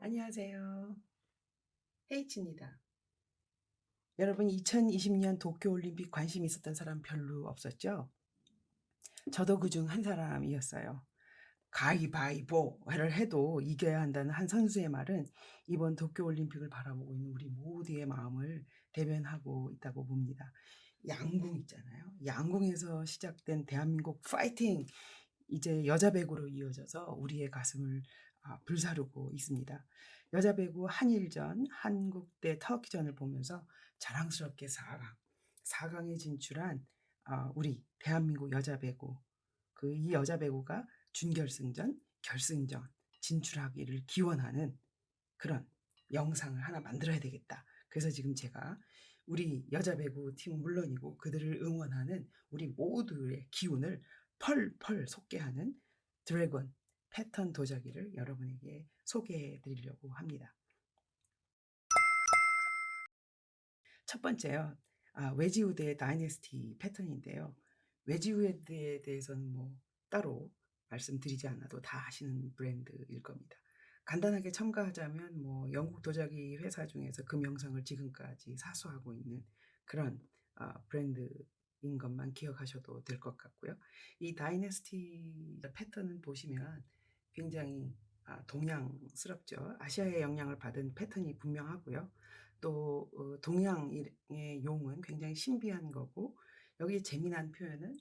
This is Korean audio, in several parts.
안녕하세요. H입니다. 여러분 2020년 도쿄올림픽 관심 있었던 사람 별로 없었죠? 저도 그 중 한 사람이었어요. 가위바위보를 해도 이겨야 한다는 한 선수의 말은 이번 도쿄올림픽을 바라보고 있는 우리 모두의 마음을 대변하고 있다고 봅니다. 양궁 있잖아요. 양궁에서 시작된 대한민국 파이팅! 이제 여자 배구로 이어져서 우리의 가슴을 아, 불사르고 있습니다. 여자 배구 한일전, 한국 대 터키전을 보면서 자랑스럽게 4강, 4강에 진출한 아, 우리 대한민국 여자 배구, 그 이 여자 배구가 준결승전, 결승전 진출하기를 기원하는 그런 영상을 하나 만들어야 되겠다. 그래서 지금 제가 우리 여자 배구 팀 물론이고 그들을 응원하는 우리 모두의 기운을 펄펄 솟게 하는 드래곤 패턴 도자기를 여러분에게 소개해 드리려고 합니다. 첫 번째요. 아, 웨지우드의 다이내스티 패턴인데요. 웨지우드에 대해서는 뭐 따로 말씀드리지 않아도 다 아시는 브랜드일 겁니다. 간단하게 첨가하자면 뭐 영국 도자기 회사 중에서 그 명성을 지금까지 사수하고 있는 그런 아, 브랜드인 것만 기억하셔도 될 것 같고요. 이 다이내스티 패턴은 보시면 굉장히 아, 동양스럽죠. 아시아의 영향을 받은 패턴이 분명하고요. 또 어, 동양의 용은 굉장히 신비한 거고 여기에 재미난 표현은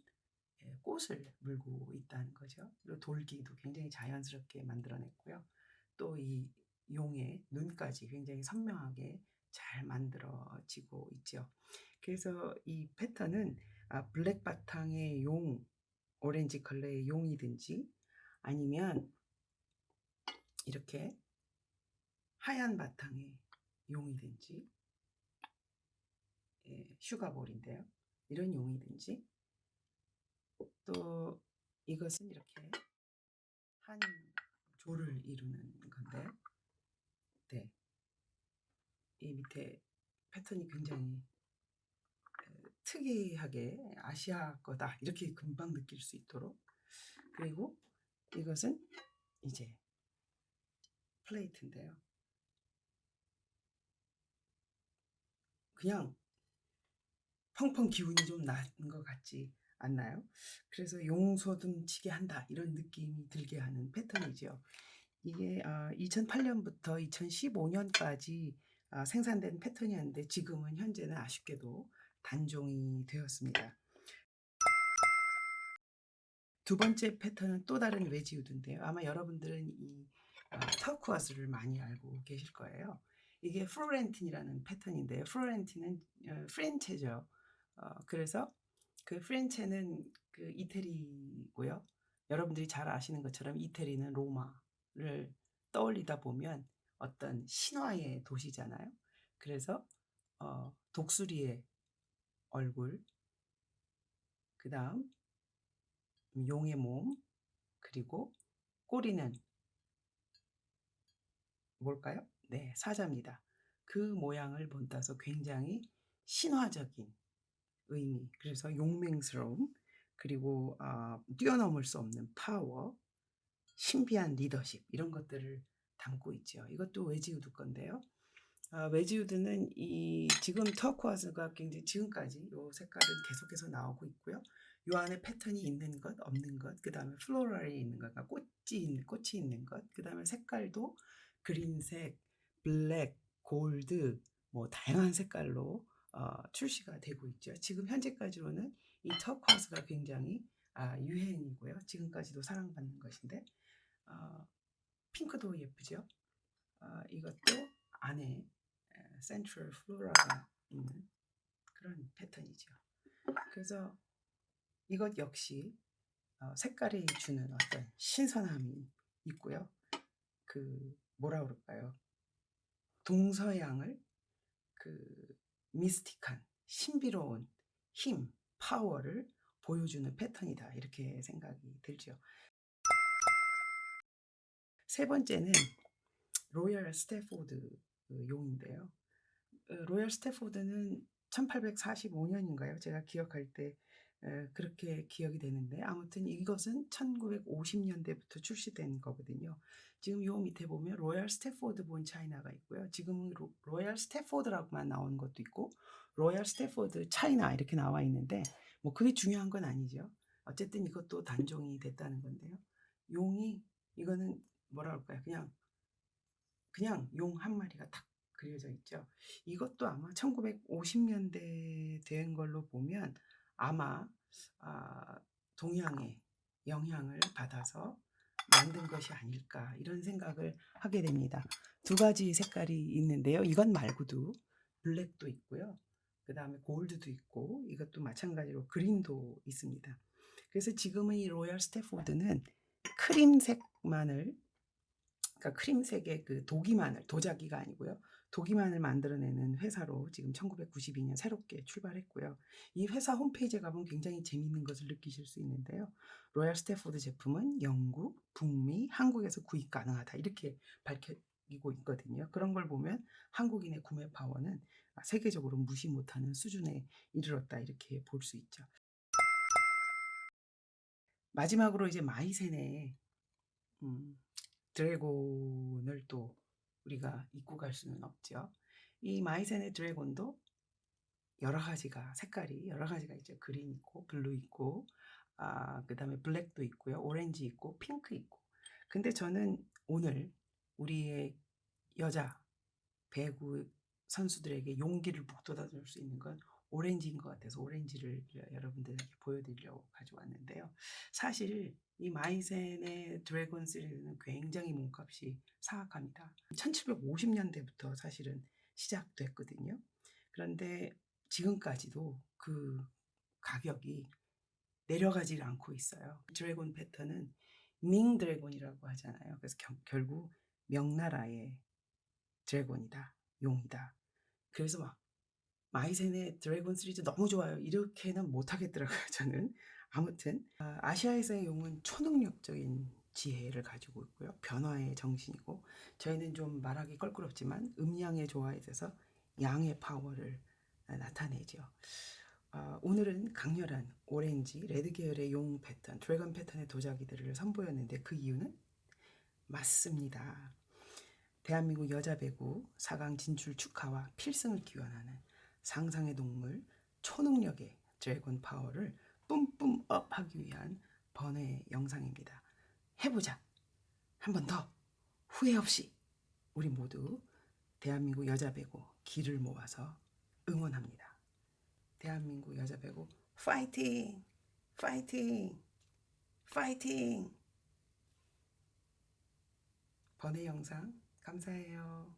예, 꽃을 물고 있다는 거죠. 그리고 돌기도 굉장히 자연스럽게 만들어냈고요. 또 이 용의 눈까지 굉장히 선명하게 잘 만들어지고 있죠. 그래서 이 패턴은 아, 블랙 바탕의 용, 오렌지 컬러의 용이든지 아니면 이렇게 하얀 바탕의 용이든지 예, 슈가볼인데요. 이런 용이든지 또 이것은 이렇게 한 조를 이루는 건데 네. 이 밑에 패턴이 굉장히 에, 특이하게 아시아 거다 이렇게 금방 느낄 수 있도록 그리고 이것은 이제 플레이트인데요. 그냥 펑펑 기운이 좀 나는 것 같지 않나요? 그래서 용소등치게 한다 이런 느낌이 들게 하는 패턴이죠. 이게 2008년부터 2015년까지 아, 생산된 패턴이었는데 지금은 현재는 아쉽게도 단종이 되었습니다. 두 번째 패턴은 또 다른 웨지우드인데요. 아마 여러분들은 이 아, 터쿠아스를 많이 알고 계실 거예요. 이게 플로렌틴이라는 패턴인데요. 플로렌틴은 어, 프렌체죠. 어, 그래서 그 프렌체는 그 이태리고요. 여러분들이 잘 아시는 것처럼 이태리는 로마를 떠올리다 보면 어떤 신화의 도시잖아요. 그래서 어, 독수리의 얼굴, 그 다음 용의 몸, 그리고 꼬리는 뭘까요? 네, 사자입니다. 그 모양을 본따서 굉장히 신화적인 의미, 그래서 용맹스러움, 그리고 아, 뛰어넘을 수 없는 파워, 신비한 리더십 이런 것들을 담고 있죠. 이것도 웨지우드 건데요. 아, 웨지우드는 이 지금 터코아스가 굉장히 지금까지 이 색깔은 계속해서 나오고 있고요. 요 안에 패턴이 있는 것, 없는 것, 그 다음에 플로럴이 있는 것, 그러니까 꽃이 있는, 꽃이 있는 것, 그 다음에 색깔도 그린색, 블랙, 골드, 뭐 다양한 색깔로 어, 출시가 되고 있죠. 지금 현재까지로는 이 터코아스가 굉장히 아, 유행이고요. 지금까지도 사랑받는 것인데 어, 핑크도 예쁘죠. 어, 이것도 안에 센트럴 플로라가 있는 그런 패턴이죠. 그래서 이것 역시 어, 색깔이 주는 어떤 신선함이 있고요. 그 뭐라 그럴까요? 동서양을 그 미스틱한 신비로운 힘, 파워를 보여주는 패턴이다. 이렇게 생각이 들죠. 세 번째는 로열 스태포드 그 용인데요. 어, 로열 스태포드는 1845년인가요? 제가 기억할 때 에, 그렇게 기억이 되는데 아무튼 이것은 1950년대부터 출시된 거거든요. 지금 요 밑에 보면 로얄 스태포드 본 차이나가 있고요. 지금은 로, 로얄 스태포드라고만 나오는 것도 있고 로얄 스태포드 차이나 이렇게 나와 있는데 뭐 그게 중요한 건 아니죠. 어쨌든 이것도 단종이 됐다는 건데요. 용이 이거는 뭐라 그럴까요? 그냥 그냥 용 한 마리가 탁 그려져 있죠. 이것도 아마 1950년대 된 걸로 보면 아마 아, 동양의 영향을 받아서 만든 것이 아닐까 이런 생각을 하게 됩니다. 두 가지 색깔이 있는데요. 이건 말고도 블랙도 있고요. 그 다음에 골드도 있고 이것도 마찬가지로 그린도 있습니다. 그래서 지금은 이 로얄 스태포드는 크림색만을 그러니까 크림색의 그 도기만을 도자기가 아니고요. 도기만을 만들어내는 회사로 지금 1992년 새롭게 출발했고요. 이 회사 홈페이지에 가보면 굉장히 재미있는 것을 느끼실 수 있는데요. 로얄 스태포드 제품은 영국, 북미, 한국에서 구입 가능하다 이렇게 밝히고 있거든요. 그런 걸 보면 한국인의 구매 파워는 세계적으로 무시 못하는 수준에 이르렀다 이렇게 볼 수 있죠. 마지막으로 이제 마이센의 음, 드래곤을 또 우리가 잊고 갈 수는 없죠. 이 마이센의 드래곤도 여러 가지가 색깔이 여러 가지가 있죠. 그린 있고 블루 있고 아, 그다음에 블랙도 있고요. 오렌지 있고 핑크 있고. 근데 저는 오늘 우리의 여자 배구 선수들에게 용기를 북돋아 줄 수 있는 건 오렌지인 것 같아서 오렌지를 여러분들에게 보여드리려고 가져왔는데요. 사실 이 마이센의 드래곤 시리즈는 굉장히 몸값이 사악합니다. 1750년대부터 사실은 시작됐거든요. 그런데 지금까지도 그 가격이 내려가지 않고 있어요. 드래곤 패턴은 밍 드래곤이라고 하잖아요. 그래서 겨, 결국 명나라의 드래곤이다, 용이다. 그래서 막 마이센의 드래곤 시리즈 너무 좋아요. 이렇게는 못하겠더라고요, 저는. 아무튼 아, 아시아에서의 용은 초능력적인 지혜를 가지고 있고요. 변화의 정신이고 저희는 좀 말하기 껄끄럽지만 음양의 조화에 있어서 양의 파워를 아, 나타내죠. 아, 오늘은 강렬한 오렌지, 레드 계열의 용 패턴, 드래곤 패턴의 도자기들을 선보였는데 그 이유는 맞습니다. 대한민국 여자 배구 4강 진출 축하와 필승을 기원하는 상상의 동물 초능력의 드래곤 파워를 뿜뿜 업 하기 위한 번외 영상입니다. 해보자. 한 번 더. 후회 없이 우리 모두 대한민국 여자 배구 기를 모아서 응원합니다. 대한민국 여자 배구 파이팅! 파이팅! 파이팅! 번외 영상 감사해요.